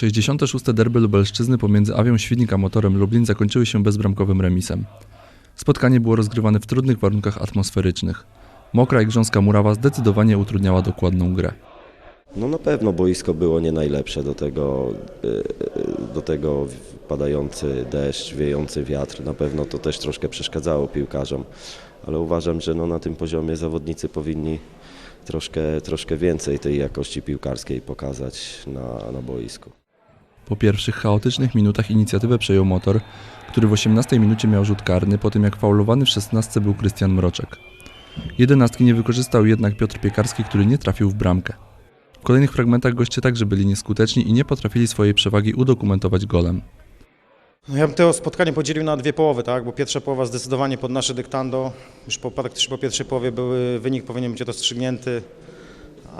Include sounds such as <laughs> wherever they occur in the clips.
66. derby Lubelszczyzny pomiędzy Awią Świdnik a Motorem Lublin zakończyły się bezbramkowym remisem. Spotkanie było rozgrywane w trudnych warunkach atmosferycznych. Mokra i grząska murawa zdecydowanie utrudniała dokładną grę. No na pewno boisko było nie najlepsze do tego, e, do tego padający deszcz, wiejący wiatr. Na pewno to też troszkę przeszkadzało piłkarzom, ale uważam, że no na tym poziomie zawodnicy powinni troszkę, troszkę więcej tej jakości piłkarskiej pokazać na, na boisku. Po pierwszych chaotycznych minutach inicjatywę przejął Motor, który w 18 minucie miał rzut karny, po tym jak faulowany w 16 był Krystian Mroczek. Jedenastki nie wykorzystał jednak Piotr Piekarski, który nie trafił w bramkę. W kolejnych fragmentach goście także byli nieskuteczni i nie potrafili swojej przewagi udokumentować golem. No ja bym to spotkanie podzielił na dwie połowy, tak? bo pierwsza połowa zdecydowanie pod nasze dyktando. Już po, praktycznie po pierwszej połowie były, wynik powinien być rozstrzygnięty,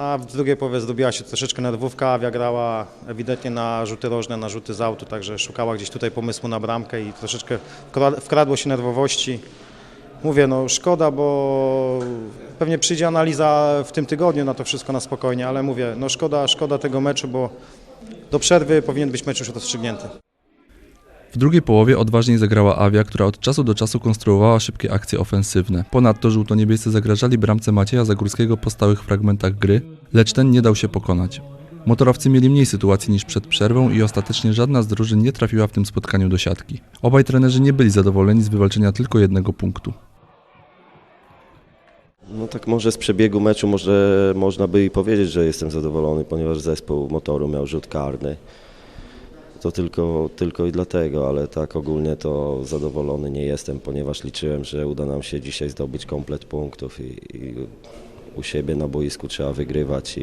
a w drugiej połowie zrobiła się troszeczkę nerwówka. Awia grała ewidentnie na rzuty rożne, na rzuty z autu, także szukała gdzieś tutaj pomysłu na bramkę i troszeczkę wkra- wkradło się nerwowości. Mówię, no szkoda, bo pewnie przyjdzie analiza w tym tygodniu na to wszystko na spokojnie, ale mówię, no szkoda, szkoda tego meczu, bo do przerwy powinien być mecz już rozstrzygnięty. W drugiej połowie odważniej zagrała Awia, która od czasu do czasu konstruowała szybkie akcje ofensywne. Ponadto żółto-niebiescy zagrażali bramce Macieja Zagórskiego po stałych fragmentach gry, lecz ten nie dał się pokonać. Motorowcy mieli mniej sytuacji niż przed przerwą i ostatecznie żadna z drużyn nie trafiła w tym spotkaniu do siatki. Obaj trenerzy nie byli zadowoleni z wywalczenia tylko jednego punktu. No tak może z przebiegu meczu może, można by i powiedzieć, że jestem zadowolony, ponieważ zespół motoru miał rzut karny. To tylko, tylko i dlatego, ale tak ogólnie to zadowolony nie jestem, ponieważ liczyłem, że uda nam się dzisiaj zdobyć komplet punktów i, i u siebie na boisku trzeba wygrywać i,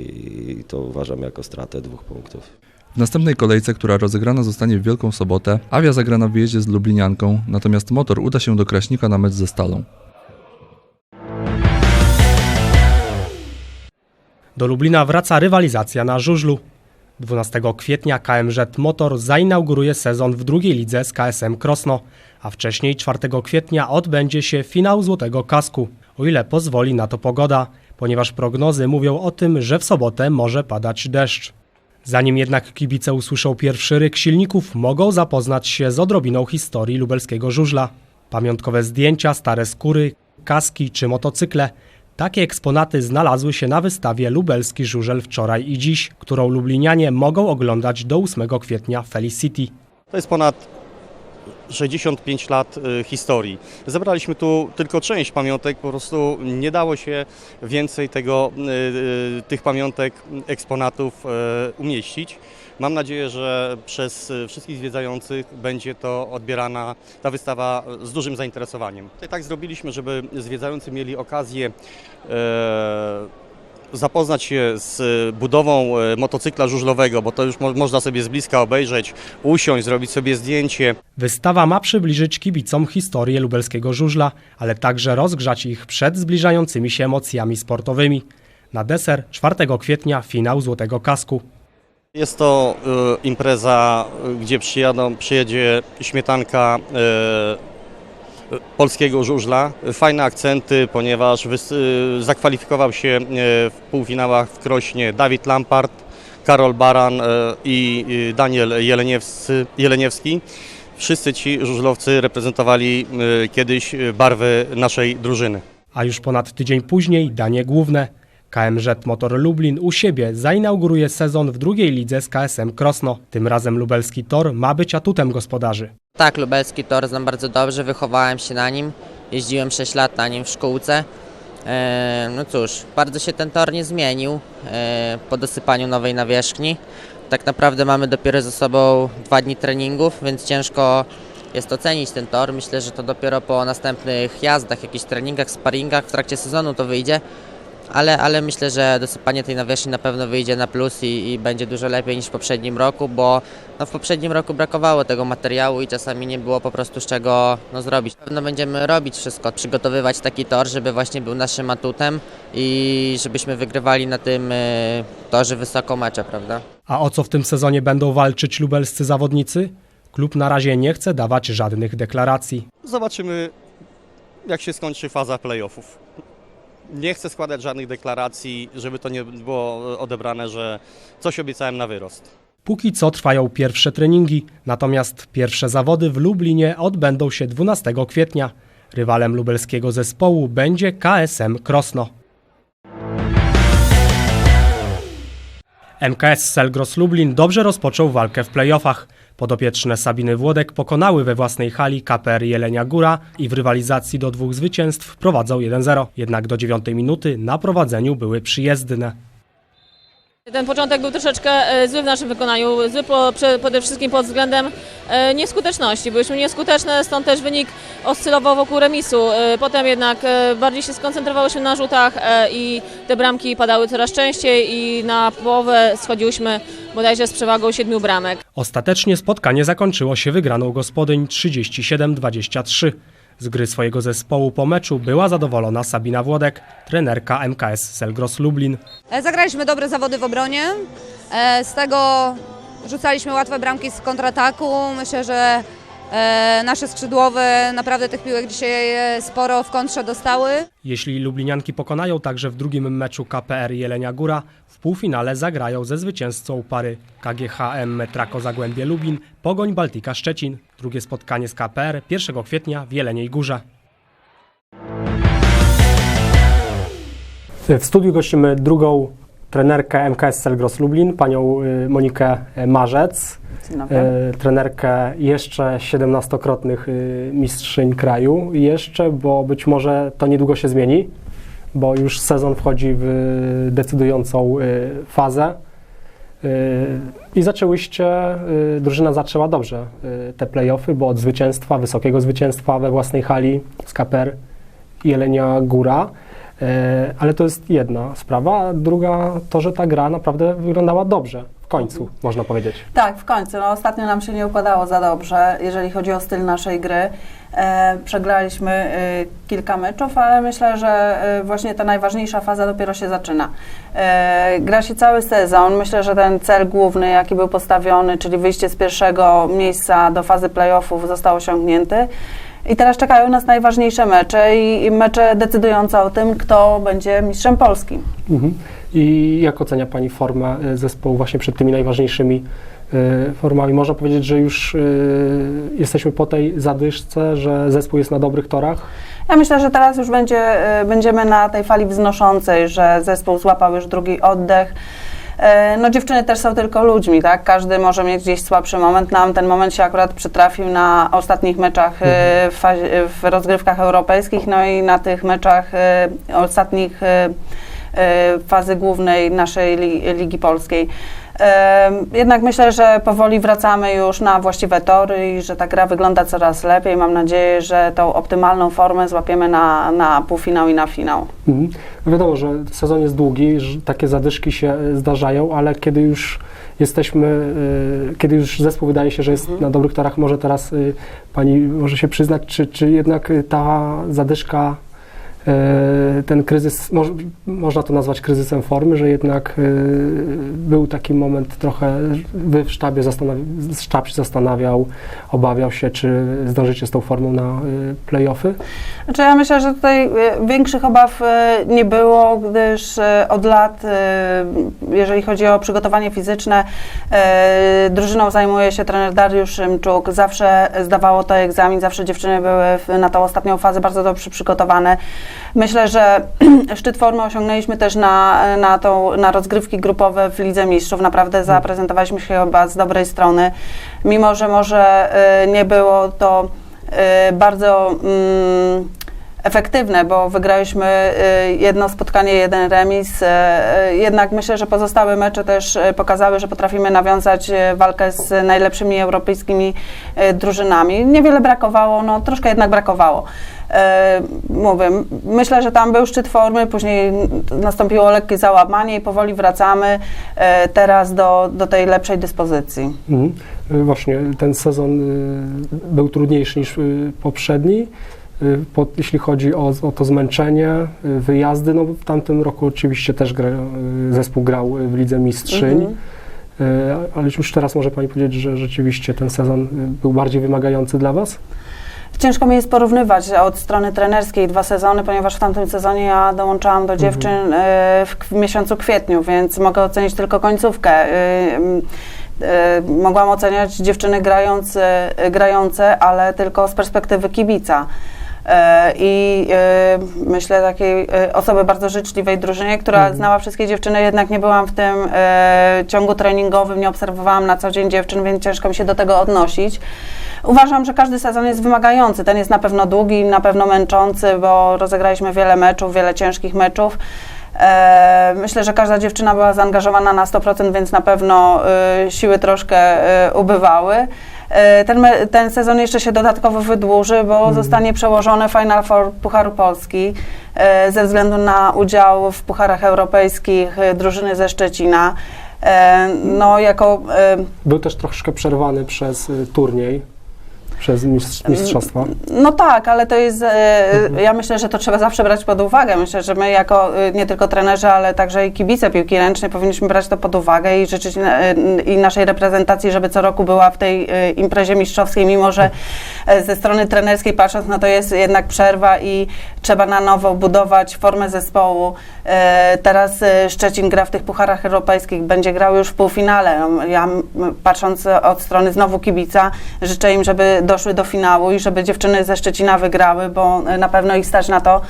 i to uważam jako stratę dwóch punktów. W następnej kolejce, która rozegrana zostanie w Wielką Sobotę, Awia zagra na wyjeździe z Lublinianką, natomiast Motor uda się do Kraśnika na mecz ze Stalą. Do Lublina wraca rywalizacja na żużlu. 12 kwietnia KMZ Motor zainauguruje sezon w drugiej lidze z KSM Krosno, a wcześniej 4 kwietnia odbędzie się finał Złotego Kasku, o ile pozwoli na to pogoda, ponieważ prognozy mówią o tym, że w sobotę może padać deszcz. Zanim jednak kibice usłyszą pierwszy ryk silników, mogą zapoznać się z odrobiną historii lubelskiego żużla. Pamiątkowe zdjęcia, stare skóry, kaski czy motocykle. Takie eksponaty znalazły się na wystawie Lubelski Żużel wczoraj i dziś, którą lublinianie mogą oglądać do 8 kwietnia w Felicity. To jest ponad 65 lat y, historii. Zebraliśmy tu tylko część pamiątek, po prostu nie dało się więcej tego, y, y, tych pamiątek, eksponatów umieścić. Mam nadzieję, że przez wszystkich zwiedzających będzie to odbierana ta wystawa z dużym zainteresowaniem. I tak zrobiliśmy, żeby zwiedzający mieli okazję e, zapoznać się z budową e, motocykla żużlowego, bo to już mo- można sobie z bliska obejrzeć, usiąść, zrobić sobie zdjęcie. Wystawa ma przybliżyć kibicom historię lubelskiego żużla, ale także rozgrzać ich przed zbliżającymi się emocjami sportowymi. Na deser 4 kwietnia finał Złotego Kasku. Jest to e, impreza, e, gdzie przyjadą, przyjedzie śmietanka e, polskiego żużla. Fajne akcenty, ponieważ wys- e, zakwalifikował się e, w półfinałach w Krośnie Dawid Lampart, Karol Baran e, i i Daniel Jeleniewscy, Jeleniewski. Wszyscy ci żużlowcy reprezentowali kiedyś barwy naszej drużyny. A już ponad tydzień później danie główne. KMZ Motor Lublin u siebie zainauguruje sezon w drugiej lidze z KSM Krosno. Tym razem lubelski tor ma być atutem gospodarzy. Tak, lubelski tor znam bardzo dobrze, wychowałem się na nim, jeździłem 6 lat na nim w szkółce. E, no cóż, bardzo się ten tor nie zmienił e, po dosypaniu nowej nawierzchni. Tak naprawdę mamy dopiero ze sobą dwa dni treningów, więc ciężko jest ocenić ten tor. Myślę, że to dopiero po następnych jazdach, jakichś treningach, sparingach w trakcie sezonu to wyjdzie. Ale, ale myślę, że dosypanie tej nawierzchni na pewno wyjdzie na plus i, i będzie dużo lepiej niż w poprzednim roku, bo no, w poprzednim roku brakowało tego materiału i czasami nie było po prostu z czego no, zrobić. Na pewno będziemy robić wszystko, przygotowywać taki tor, żeby właśnie był naszym atutem i żebyśmy wygrywali na tym y, torze wysoko mecze, prawda? A o co w tym sezonie będą walczyć lubelscy zawodnicy? Klub na razie nie chce dawać żadnych deklaracji. Zobaczymy, jak się skończy faza playoffów. Nie chcę składać żadnych deklaracji, żeby to nie było odebrane, że coś obiecałem na wyrost. Póki co trwają pierwsze treningi, natomiast pierwsze zawody w Lublinie odbędą się 12 kwietnia. Rywalem lubelskiego zespołu będzie KSM Krosno. MKS Selgros Lublin dobrze rozpoczął walkę w playoffach. Podopieczne Sabiny Włodek pokonały we własnej hali KPR Jelenia Góra i w rywalizacji do dwóch zwycięstw prowadzą 1-0. Jednak do dziewiątej minuty na prowadzeniu były przyjezdne. Ten początek był troszeczkę e, zły w naszym wykonaniu, zły po, prze- przede wszystkim pod względem e, nieskuteczności. Byliśmy nieskuteczne, stąd też wynik oscylował wokół remisu. E, Potem jednak bardziej się skoncentrowałyśmy na rzutach i te bramki padały coraz częściej i na połowę schodziłyśmy bodajże z przewagą siedmiu bramek. Ostatecznie spotkanie zakończyło się wygraną gospodyń 37-23. Z gry swojego zespołu po meczu była zadowolona Sabina Włodek, trenerka MKS Selgros Lublin. E, Zagraliśmy dobre zawody w obronie. E, Z tego rzucaliśmy łatwe bramki z kontrataku. Myślę, że nasze skrzydłowe naprawdę tych piłek dzisiaj e, sporo w kontrze dostały. Jeśli Lublinianki pokonają także w drugim meczu KPR Jelenia Góra, w półfinale zagrają ze zwycięzcą pary KGHM Metrako Zagłębie Lubin, Pogoń Baltika Szczecin. Drugie spotkanie z KPR 1 kwietnia w Jeleniej Górze. W studiu gościmy drugą trenerkę MKS Selgros Lublin, panią y, Monikę Marzec. Dzień dobry. E, trenerkę jeszcze 17-krotnych y, mistrzyń kraju. Jeszcze, bo być może to niedługo się zmieni, bo już sezon wchodzi w decydującą y, fazę. Y, I zaczęłyście, y, drużyna zaczęła dobrze y, te playoffy, bo od zwycięstwa, wysokiego zwycięstwa we własnej hali z KPR Jelenia Góra. E, Ale to jest jedna sprawa, a druga to, że ta gra naprawdę wyglądała dobrze. W końcu, można powiedzieć. Tak, w końcu. No, ostatnio nam się nie układało za dobrze, jeżeli chodzi o styl naszej gry. E, przegraliśmy e, kilka meczów, ale myślę, że e, właśnie ta najważniejsza faza dopiero się zaczyna. E, gra się cały sezon. Myślę, że ten cel główny, jaki był postawiony, czyli wyjście z pierwszego miejsca do fazy playoffów, został osiągnięty. I teraz czekają nas najważniejsze mecze i, mecze decydujące o tym, kto będzie mistrzem Polski. Mhm. I jak ocenia Pani formę y, zespołu właśnie przed tymi najważniejszymi y, formami? Można powiedzieć, że już y, jesteśmy po tej zadyszce, że zespół jest na dobrych torach? Ja myślę, że teraz już będzie, będziemy na tej fali wznoszącej, że zespół złapał już drugi oddech. E, No dziewczyny też są tylko ludźmi, tak? Każdy może mieć gdzieś słabszy moment. Nam ten moment się akurat przytrafił na ostatnich meczach y, w, fazie, w rozgrywkach europejskich, no i na tych meczach y, ostatnich fazy głównej naszej li, Ligi Polskiej. E, Jednak myślę, że powoli wracamy już na właściwe tory i że ta gra wygląda coraz lepiej. Mam nadzieję, że tą optymalną formę złapiemy na, na półfinał i na finał. Mhm. No Wiadomo, że sezon jest długi, że takie zadyszki się y, zdarzają, ale kiedy już jesteśmy, y, kiedy już zespół wydaje się, że jest Mhm. na dobrych torach, może teraz y, Pani może się przyznać, czy, czy jednak ta zadyszka, ten kryzys, moż, można to nazwać kryzysem formy, że jednak y, był taki moment trochę, Wy w sztabie zastanawi, sztab się zastanawiał, obawiał się, czy zdążycie z tą formą na y, playoffy? Znaczy ja myślę, że tutaj e, większych obaw e, nie było, gdyż e, od lat, e, jeżeli chodzi o przygotowanie fizyczne, e, drużyną zajmuje się trener Dariusz Szymczuk. Zawsze zdawało to egzamin, zawsze dziewczyny były na tą ostatnią fazę bardzo dobrze przygotowane. Myślę, że <clears throat> szczyt formy osiągnęliśmy też na, na, tą, na rozgrywki grupowe w Lidze Mistrzów. Naprawdę zaprezentowaliśmy się chyba z dobrej strony. Mimo, że może e, nie było to e, bardzo mm, efektywne, bo wygraliśmy y, jedno spotkanie, jeden remis. y, y, Jednak myślę, że pozostałe mecze też pokazały, że potrafimy nawiązać walkę z najlepszymi europejskimi drużynami. Niewiele brakowało, no troszkę jednak brakowało. Mówię, myślę, że tam był szczyt formy, później nastąpiło lekkie załamanie i powoli wracamy teraz do, do tej lepszej dyspozycji. Mhm. Właśnie ten sezon był trudniejszy niż poprzedni. Y, Po, jeśli chodzi o, o to zmęczenie, y, wyjazdy, no w tamtym roku oczywiście też gra, y, zespół grał w Lidze Mistrzyń, Mhm. Ale już teraz może Pani powiedzieć, że rzeczywiście ten sezon był bardziej wymagający dla Was? Ciężko mi jest porównywać od strony trenerskiej dwa sezony, ponieważ w tamtym sezonie ja dołączałam do dziewczyn e, w, w miesiącu kwietniu, więc mogę ocenić tylko końcówkę. Mogłam oceniać dziewczyny grając, e, grające, ale tylko z perspektywy kibica. E, I e, myślę takiej e, osoby bardzo życzliwej drużynie, która znała wszystkie dziewczyny, jednak nie byłam w tym ciągu treningowym, nie obserwowałam na co dzień dziewczyn, więc ciężko mi się do tego odnosić. Uważam, że każdy sezon jest wymagający. Ten jest na pewno długi, na pewno męczący, bo rozegraliśmy wiele meczów, wiele ciężkich meczów. Myślę, że każda dziewczyna była zaangażowana na 100%, więc na pewno siły troszkę ubywały. E, ten, ten sezon jeszcze się dodatkowo wydłuży, bo zostanie przełożony Final Four Pucharu Polski e, ze względu na udział w pucharach europejskich e, drużyny ze Szczecina. No, jako Był też troszkę przerwany przez turniej, przez mistrz, mistrzostwa. No tak, ale to jest, e, ja myślę, że to trzeba zawsze brać pod uwagę. Myślę, że my jako e, nie tylko trenerzy, ale także i kibice piłki ręcznej powinniśmy brać to pod uwagę i życzyć e, i naszej reprezentacji, żeby co roku była w tej e, imprezie mistrzowskiej, mimo że e, ze strony trenerskiej patrząc, no to jest jednak przerwa i trzeba na nowo budować formę zespołu. E, Teraz e, Szczecin gra w tych pucharach europejskich, będzie grał już w półfinale. Ja patrząc od strony znowu kibica, życzę im, żeby doszły do finału i żeby dziewczyny ze Szczecina wygrały, bo e, na pewno ich stać na to.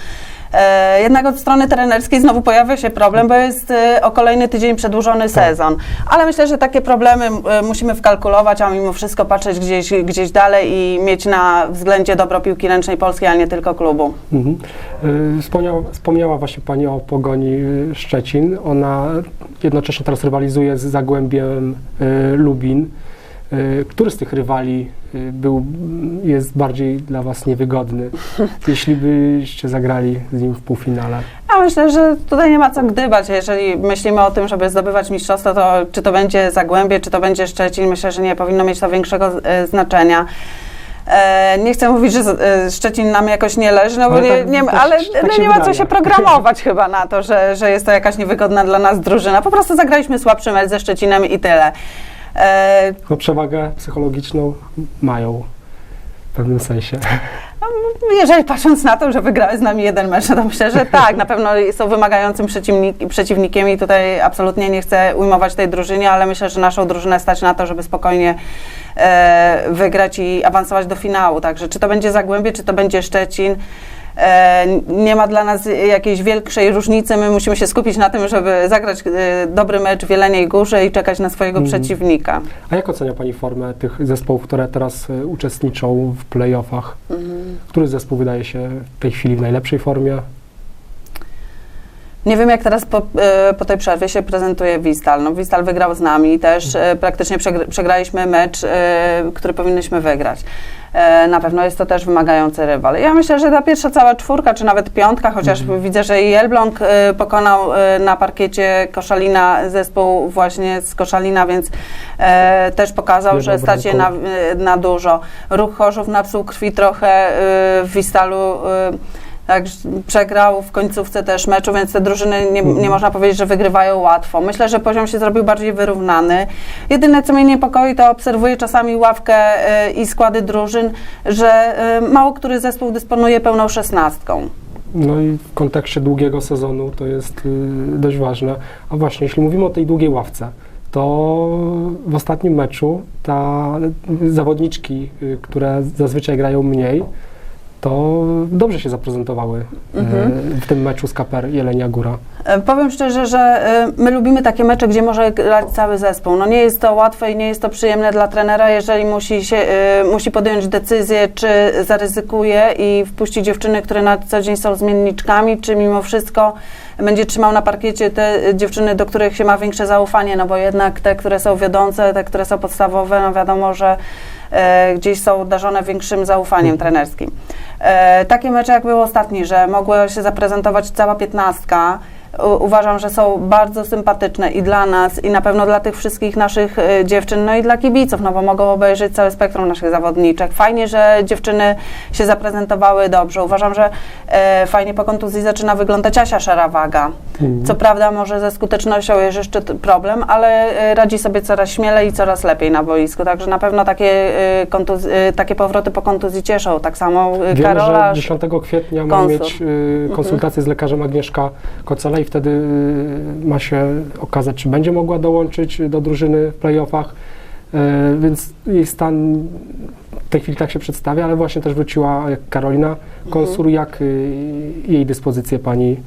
E, Jednak od strony trenerskiej znowu pojawia się problem, bo jest e, o kolejny tydzień przedłużony sezon. Ale myślę, że takie problemy musimy wkalkulować, a mimo wszystko patrzeć gdzieś, gdzieś dalej i mieć na względzie dobro piłki ręcznej polskiej, a nie tylko klubu. Mhm. Wspomniała, wspomniała właśnie Pani o Pogoni Szczecin. Ona jednocześnie teraz rywalizuje z Zagłębiem Lubin. Y, Który z tych rywali y, był, jest bardziej dla Was niewygodny, <laughs> jeśli byście zagrali z nim w półfinale? Ja myślę, że tutaj nie ma co gdybać. Jeżeli myślimy o tym, żeby zdobywać mistrzostwo, to czy to będzie Zagłębie, czy to będzie Szczecin, myślę, że nie powinno mieć to większego e, znaczenia. E, nie chcę mówić, że e, Szczecin nam jakoś nie leży, no bo Ale nie, tak- nie, tak ale tak no nie ma co się programować chyba na to, że, że jest to jakaś niewygodna dla nas drużyna. Po prostu zagraliśmy słabszy mecz ze Szczecinem i tyle. No, przewagę psychologiczną mają w pewnym sensie. Jeżeli patrząc na to, że wygrały z nami jeden mecz, no to myślę, że tak, na pewno są wymagającym przeciwnik, przeciwnikiem i tutaj absolutnie nie chcę ujmować tej drużynie, ale myślę, że naszą drużynę stać na to, żeby spokojnie e, wygrać i awansować do finału. Także czy to będzie Zagłębie, czy to będzie Szczecin, nie ma dla nas jakiejś większej różnicy. My musimy się skupić na tym, żeby zagrać e, dobry mecz w Jeleniej Górze i czekać na swojego Mhm. przeciwnika. A jak ocenia Pani formę tych zespołów, które teraz y, uczestniczą w playoffach? Który zespół wydaje się w tej chwili w najlepszej formie? Nie wiem, jak teraz po, e, po tej przerwie się prezentuje Wistal. No, Wistal wygrał z nami, też e, praktycznie przegr- przegraliśmy mecz, e, który powinnyśmy wygrać. Na pewno jest to też wymagający rywal. Ja myślę, że ta pierwsza cała czwórka, czy nawet piątka, chociaż widzę, że i Elbląg pokonał na parkiecie Koszalina, zespół właśnie z Koszalina, więc też pokazał, że stać je na, na dużo. Ruch Chorzów napsuł krwi trochę w Wistalu. Tak, przegrał w końcówce też meczu, więc te drużyny nie, nie można powiedzieć, że wygrywają łatwo. Myślę, że poziom się zrobił bardziej wyrównany. Jedyne, co mnie niepokoi, to obserwuję czasami ławkę e, i składy drużyn, że e, mało który zespół dysponuje pełną szesnastką. No i w kontekście długiego sezonu to jest y, dość ważne. A właśnie, jeśli mówimy o tej długiej ławce, to w ostatnim meczu ta zawodniczki, y, które zazwyczaj grają mniej, to dobrze się zaprezentowały y, w tym meczu z KPR Jelenia Góra. E, Powiem szczerze, że e, my lubimy takie mecze, gdzie może grać cały zespół. No nie jest to łatwe i nie jest to przyjemne dla trenera, jeżeli musi, się, e, musi podjąć decyzję, czy zaryzykuje i wpuści dziewczyny, które na co dzień są zmienniczkami, czy mimo wszystko będzie trzymał na parkiecie te e, dziewczyny, do których się ma większe zaufanie, no bo jednak te, które są wiodące, te, które są podstawowe, no wiadomo, że e, gdzieś są darzone większym zaufaniem trenerskim. E, takie mecze jak był ostatni, że mogła się zaprezentować cała piętnastka, uważam, że są bardzo sympatyczne i dla nas, i na pewno dla tych wszystkich naszych e, dziewczyn, no i dla kibiców, no bo mogą obejrzeć całe spektrum naszych zawodniczek. Fajnie, że dziewczyny się zaprezentowały dobrze. Uważam, że e, fajnie po kontuzji zaczyna wyglądać Asia Szarawaga. Co prawda może ze skutecznością jest jeszcze problem, ale e, radzi sobie coraz śmielej i coraz lepiej na boisku. Także na pewno takie, e, kontuz- takie powroty po kontuzji cieszą. Tak samo Wiemy, Karola. że 10 kwietnia ma mieć y, konsultację z lekarzem Agnieszka Kocela i wtedy ma się okazać, czy będzie mogła dołączyć do drużyny w playoffach. E, więc jej stan w tej chwili tak się przedstawia, ale właśnie też wróciła Karolina Konsur. Jak y, jej dyspozycję pani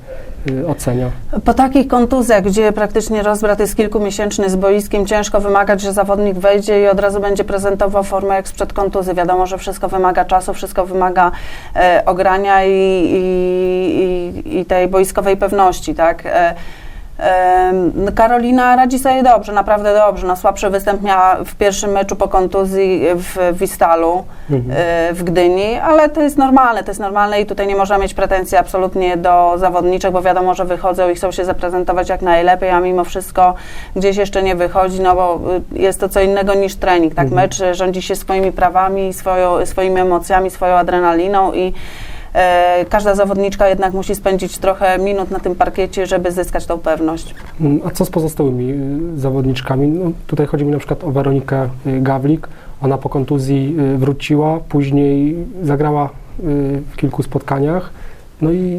y, ocenia? Po takich kontuzjach, gdzie praktycznie rozbrat jest kilkumiesięczny z boiskiem, ciężko wymagać, że zawodnik wejdzie i od razu będzie prezentował formę jak sprzed kontuzji. Wiadomo, że wszystko wymaga czasu, wszystko wymaga e, ogrania i, i, i, i tej boiskowej pewności, tak? E, Karolina radzi sobie dobrze, naprawdę dobrze. No, słabszy występ miała w pierwszym meczu po kontuzji w Wistalu Mhm. e, w Gdyni, ale to jest normalne, to jest normalne i tutaj nie można mieć pretensji absolutnie do zawodniczek, bo wiadomo, że wychodzą i chcą się zaprezentować jak najlepiej, a mimo wszystko gdzieś jeszcze nie wychodzi, no bo y, jest to co innego niż trening, tak? Mhm. Mecz rządzi się swoimi prawami, swoją, swoimi emocjami, swoją adrenaliną i każda zawodniczka jednak musi spędzić trochę minut na tym parkiecie, żeby zyskać tą pewność. Mm, A co z pozostałymi y, zawodniczkami? No, tutaj chodzi mi na przykład o Weronikę y, Gawlik. Ona po kontuzji y, wróciła, później zagrała w kilku spotkaniach, no i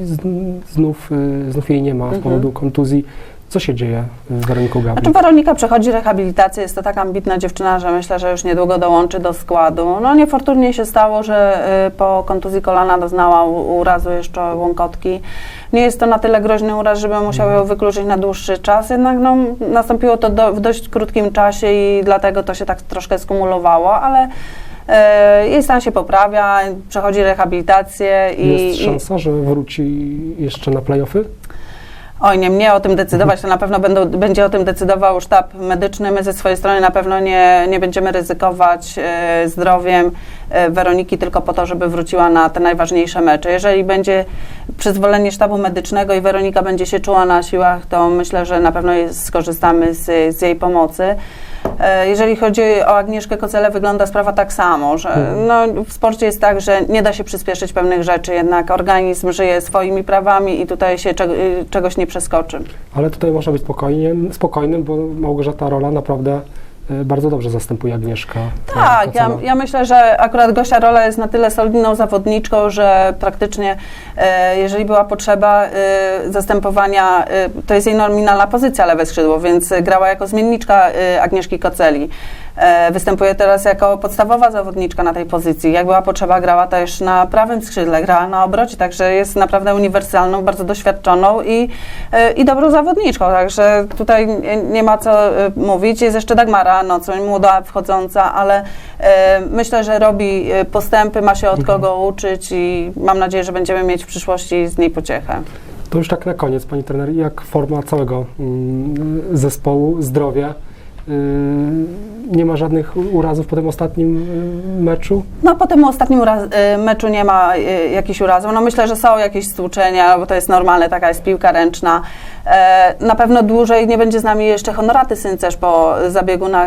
znów, znów jej nie ma z Mhm. powodu kontuzji. Co się dzieje z Weroniką Gawlik? Znaczy Weronika przechodzi rehabilitację, jest to tak ambitna dziewczyna, że myślę, że już niedługo dołączy do składu. No niefortunnie się stało, że y, po kontuzji kolana doznała urazu jeszcze łąkotki. Nie jest to na tyle groźny uraz, żeby musiał ją wykluczyć na dłuższy czas, jednak no, nastąpiło to do, w dość krótkim czasie i dlatego to się tak troszkę skumulowało, ale y, jej stan się poprawia, przechodzi rehabilitację i... Jest i- szansa, że wróci jeszcze na playoffy? Oj, nie mnie o tym decydować, to na pewno będą, będzie o tym decydował sztab medyczny. My ze swojej strony na pewno nie, nie będziemy ryzykować e, zdrowiem e, Weroniki tylko po to, żeby wróciła na te najważniejsze mecze. Jeżeli będzie przyzwolenie sztabu medycznego i Weronika będzie się czuła na siłach, to myślę, że na pewno jest, skorzystamy z, z jej pomocy. E, Jeżeli chodzi o Agnieszkę Kocelę, wygląda sprawa tak samo, że no, w sporcie jest tak, że nie da się przyspieszyć pewnych rzeczy, jednak organizm żyje swoimi prawami i tutaj się czeg- y, czegoś nie przeskoczy. Ale tutaj można być spokojnym, spokojnym bo Małgorzata Rola naprawdę bardzo dobrze zastępuje Agnieszka. Tak, ja, Kocela. ja myślę, że akurat Gosia Rola jest na tyle solidną zawodniczką, że praktycznie e, jeżeli była potrzeba e, zastępowania, e, to jest jej nominalna pozycja lewe skrzydło, więc grała jako zmienniczka Agnieszki Koceli. E, występuje teraz jako podstawowa zawodniczka na tej pozycji. Jak była potrzeba, grała też na prawym skrzydle, grała na obrocie, także jest naprawdę uniwersalną, bardzo doświadczoną i, e, i dobrą zawodniczką, także tutaj nie, ma co e, mówić. Jest jeszcze Dagmara Nocoń, młoda wchodząca, ale myślę, że robi postępy, ma się od kogo uczyć i mam nadzieję, że będziemy mieć w przyszłości z niej pociechę. To już tak na koniec, pani trener, jak forma całego mm, zespołu, zdrowie? Y, nie ma żadnych urazów po tym ostatnim y, meczu? No po tym ostatnim uraz, y, meczu nie ma jakichś urazów. No myślę, że są jakieś stłuczenia, bo to jest normalne, taka jest piłka ręczna. E, na pewno dłużej nie będzie z nami jeszcze Honoraty Syncerz po zabiegu na,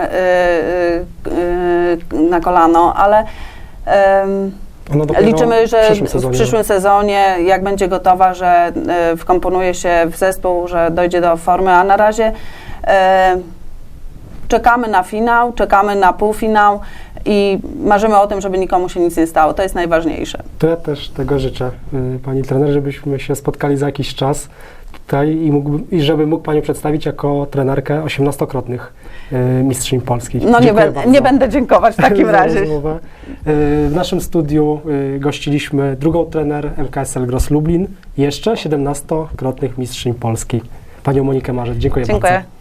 na kolano, ale liczymy, że w przyszłym sezonie. w przyszłym sezonie, jak będzie gotowa, że wkomponuje się w zespół, że dojdzie do formy, a na razie e, czekamy na finał, czekamy na półfinał i marzymy o tym, żeby nikomu się nic nie stało. To jest najważniejsze. To ja też tego życzę, y, pani trener, żebyśmy się spotkali za jakiś czas tutaj i, i żeby mógł panią przedstawić jako trenerkę 18-krotnych y, mistrzyń Polski. No nie, nie będę dziękować w takim <laughs> razie. rozmowę. Y, W naszym studiu gościliśmy drugą trener MKSL Gros Lublin, jeszcze 17-krotnych mistrzyń Polski, panią Monikę Marzec. Dziękuję, Dziękuję. bardzo.